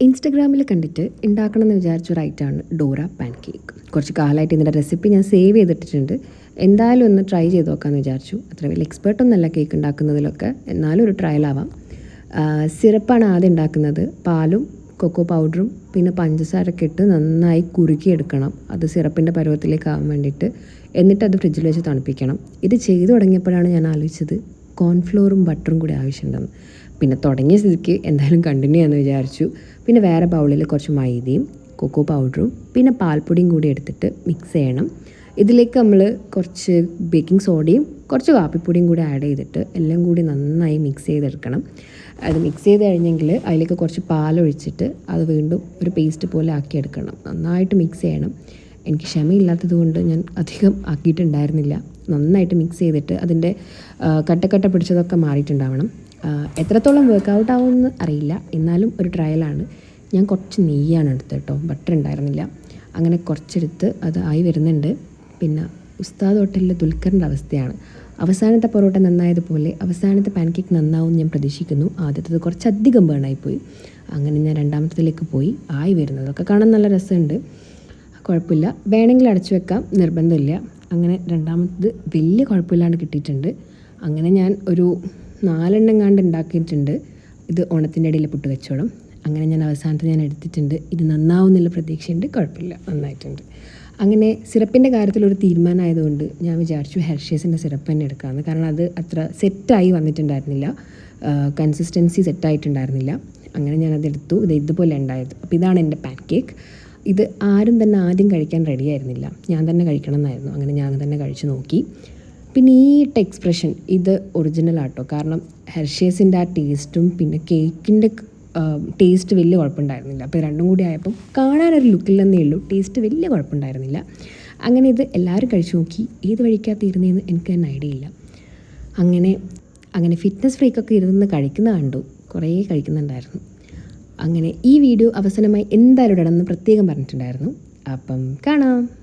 ഇൻസ്റ്റഗ്രാമിൽ കണ്ടിട്ട് ഉണ്ടാക്കണം എന്ന് വിചാരിച്ച ഒരു ഡോറ പാൻ കേക്ക് കുറച്ച് കാലമായിട്ട് ഇതിന്റെ റെസിപ്പി ഞാൻ സേവ് ചെയ്തിട്ടിട്ടുണ്ട്. എന്തായാലും ഒന്ന് ട്രൈ ചെയ്ത് നോക്കാമെന്ന് വിചാരിച്ചു. അത്ര വലിയ എക്സ്പേർട്ടൊന്നുമല്ല കേക്ക് ഉണ്ടാക്കുന്നതിലൊക്കെ. എന്നാലും ഒരു ട്രയൽ ആവാം. സിറപ്പാണ് ആദ്യം ഉണ്ടാക്കുന്നത്. പാലും കൊക്കോ പൗഡറും പിന്നെ പഞ്ചസാരൊക്കെ ഇട്ട് നന്നായി കുറുക്കിയെടുക്കണം. അത് സിറപ്പിന്റെ പരുവത്തിലേക്ക് ആവാൻ വേണ്ടിയിട്ട്. എന്നിട്ട് അത് ഫ്രിഡ്ജിൽ വെച്ച് തണുപ്പിക്കണം. ഇത് ചെയ്തു തുടങ്ങിയപ്പോഴാണ് ഞാൻ ആലോചിച്ചത് കോൺഫ്ലോറും ബട്ടറും കൂടി ആവശ്യമുണ്ടെന്ന് പിന്നെ തുടങ്ങിയ സ്ഥിതിക്ക് എന്തായാലും കണ്ടിന്യൂ ചെയ്യാമെന്ന് വിചാരിച്ചു. പിന്നെ വേറെ ബൗളിൽ കുറച്ച് മൈദയും കൊക്കോ പൗഡറും പിന്നെ പാൽപ്പൊടിയും കൂടി എടുത്തിട്ട് മിക്സ് ചെയ്യണം. ഇതിലേക്ക് നമ്മൾ കുറച്ച് ബേക്കിംഗ് സോഡയും കുറച്ച് കാപ്പിപ്പൊടിയും കൂടി ആഡ് ചെയ്തിട്ട് എല്ലാം കൂടി നന്നായി മിക്സ് ചെയ്തെടുക്കണം. അത് മിക്സ് ചെയ്ത് കഴിഞ്ഞെങ്കിൽ അതിലേക്ക് കുറച്ച് പാലൊഴിച്ചിട്ട് അത് വീണ്ടും ഒരു പേസ്റ്റ് പോലെ ആക്കിയെടുക്കണം. നന്നായിട്ട് മിക്സ് ചെയ്യണം. എനിക്ക് ക്ഷമയില്ലാത്തത് കൊണ്ട് ഞാൻ അധികം ആക്കിയിട്ടുണ്ടായിരുന്നില്ല. നന്നായിട്ട് മിക്സ് ചെയ്തിട്ട് അതിന്റെ കട്ടക്കട്ട പിടിച്ചതൊക്കെ മാറിയിട്ടുണ്ടാവണം. എത്രത്തോളം എത്രത്തോളം വർക്കൗട്ട് ആവുമെന്ന് അറിയില്ല. എന്നാലും ഒരു ട്രയലാണ് ഞാൻ കുറച്ച് നെയ്യാണ് എടുത്തത് കേട്ടോ ബട്ടർ ഉണ്ടായിരുന്നില്ല. അങ്ങനെ കുറച്ചെടുത്ത് അത് ആയി വരുന്നുണ്ട്. പിന്നെ ഉസ്താദ് ഹോട്ടലിലെ ദുൽഖറിന്റെ അവസ്ഥയാണ്. അവസാനത്തെ പൊറോട്ട നന്നായതുപോലെ അവസാനത്തെ പാൻകേക്ക് നന്നാവും ഞാൻ പ്രതീക്ഷിക്കുന്നു. ആദ്യത്തേത് കുറച്ചധികം ബേണായിപ്പോയി അങ്ങനെ ഞാൻ രണ്ടാമത്തേതിലേക്ക് പോയി. ആയി വരുന്നതൊക്കെ കാണാൻ നല്ല രസമുണ്ട്. കുഴപ്പമില്ല. വേണമെങ്കിൽ അടച്ചു വെക്കാം. നിർബന്ധമില്ല. അങ്ങനെ രണ്ടാമത്തത് വലിയ കുഴപ്പമില്ലാണ്ട് കിട്ടിയിട്ടുണ്ട്. അങ്ങനെ ഞാൻ ഒരു നാലെണ്ണം കാണ്ട് ഉണ്ടാക്കിയിട്ടുണ്ട്. ഇത് ഓണത്തിന്റെ ഇടയിൽ പുട്ട് കച്ചവടം. അങ്ങനെ ഞാൻ അവസാനത്തെ ഞാൻ എടുത്തിട്ടുണ്ട്. ഇത് നന്നാവുന്നുള്ള പ്രതീക്ഷയുണ്ട്. കുഴപ്പമില്ല. നന്നായിട്ടുണ്ട്. അങ്ങനെ സിറപ്പിന്റെ കാര്യത്തിലൊരു തീരുമാനമായതുകൊണ്ട് ഞാൻ വിചാരിച്ചു ഹെർഷേസിന്റെ സിറപ്പ് തന്നെ എടുക്കാമെന്ന്. കാരണം അത് അത്ര സെറ്റായി വന്നിട്ടുണ്ടായിരുന്നില്ല. കൺസിസ്റ്റൻസി സെറ്റായിട്ടുണ്ടായിരുന്നില്ല. അങ്ങനെ ഞാനത് എടുത്തു ഇത് ഇതുപോലെ ഉണ്ടായത്. അപ്പോൾ ഇതാണ് എന്റെ പാൻ കേക്ക്. ഇത് ആരും തന്നെ ആദ്യം കഴിക്കാൻ റെഡി ആയിരുന്നില്ല. ഞാൻ തന്നെ കഴിക്കണം എന്നായിരുന്നു അങ്ങനെ ഞാൻ തന്നെ കഴിച്ചു നോക്കി. പിന്നെ ഈ ഇട്ട എക്സ്പ്രഷൻ ഇത് ഒറിജിനൽ ആട്ടോ. കാരണം ഹെർഷേസിന്റെ ആ ടേസ്റ്റും പിന്നെ കേക്കിന്റെ ടേസ്റ്റ് വലിയ കുഴപ്പമുണ്ടായിരുന്നില്ല. അപ്പോൾ രണ്ടും കൂടി ആയപ്പം കാണാനൊരു ലുക്കില്ലെന്നേ ഉള്ളൂ. ടേസ്റ്റ് വലിയ കുഴപ്പമുണ്ടായിരുന്നില്ല. അങ്ങനെ ഇത് എല്ലാവരും കഴിച്ചു നോക്കി. ഏത് വഴിക്കാ എനിക്ക് തന്നെ ഐഡിയ ഇല്ല. അങ്ങനെ അങ്ങനെ ഫിറ്റ്നസ് ഫ്രീക്കൊക്കെ ഇരുന്ന് കഴിക്കുന്ന കണ്ടു. കുറേ കഴിക്കുന്നുണ്ടായിരുന്നു. അങ്ങനെ ഈ വീഡിയോ അവസാനമായി എന്തായാലും ഇടണമെന്ന് പ്രത്യേകം പറഞ്ഞിട്ടുണ്ടായിരുന്നു. അപ്പം കാണാം.